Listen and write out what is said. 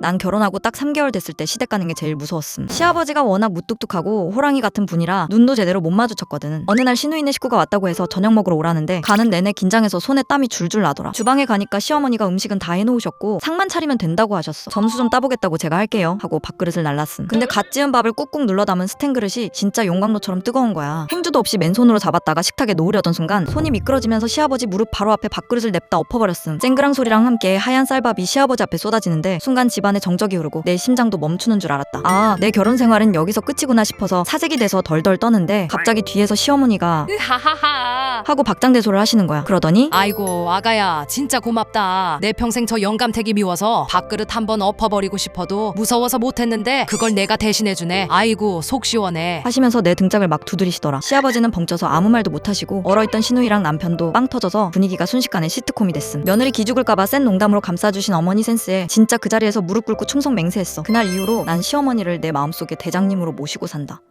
난 결혼하고 딱 3개월 됐을 때 시댁 가는 게 제일 무서웠음. 시아버지가 워낙 무뚝뚝하고 호랑이 같은 분이라 눈도 제대로 못 마주쳤거든. 어느 날 시누이네 식구가 왔다고 해서 저녁 먹으러 오라는데 가는 내내 긴장해서 손에 땀이 줄줄 나더라. 주방에 가니까 시어머니가 음식은 다 해놓으셨고 상만 차리면 된다고 하셨어. 점수 좀 따보겠다고 제가 할게요 하고 밥그릇을 날랐음. 근데 갓 지은 밥을 꾹꾹 눌러 담은 스텐 그릇이 진짜 용광로처럼 뜨거운 거야. 행주도 없이 맨손으로 잡았다가 식탁에 놓으려던 순간 손이 미끄러지면서 시아버지 무릎 바로 앞에 밥그릇을 냅다 엎어버렸음. 쨍그랑 소리랑 함께 하얀 쌀밥이 시아버지 앞에 쏟아지는데 순간 집안 에 정적이 흐르고 내 심장도 멈추는 줄 알았다. 아, 내 결혼 생활은 여기서 끝이구나 싶어서 사색이 돼서 덜덜 떠는데 갑자기 뒤에서 시어머니가 하하하. 하고 박장대소를 하시는 거야. 그러더니 아이고 아가야 진짜 고맙다. 내 평생 저 영감택이 미워서 밥그릇 한 번 엎어버리고 싶어도 무서워서 못했는데 그걸 내가 대신해주네. 아이고 속 시원해. 하시면서 내 등짝을 막 두드리시더라. 시아버지는 벙쪄서 아무 말도 못하시고 얼어있던 시누이랑 남편도 빵 터져서 분위기가 순식간에 시트콤이 됐음. 며느리 기죽을까봐 센 농담으로 감싸주신 어머니 센스에 진짜 그 자리에서 무릎 꿇고 충성 맹세했어. 그날 이후로 난 시어머니를 내 마음속에 대장님으로 모시고 산다.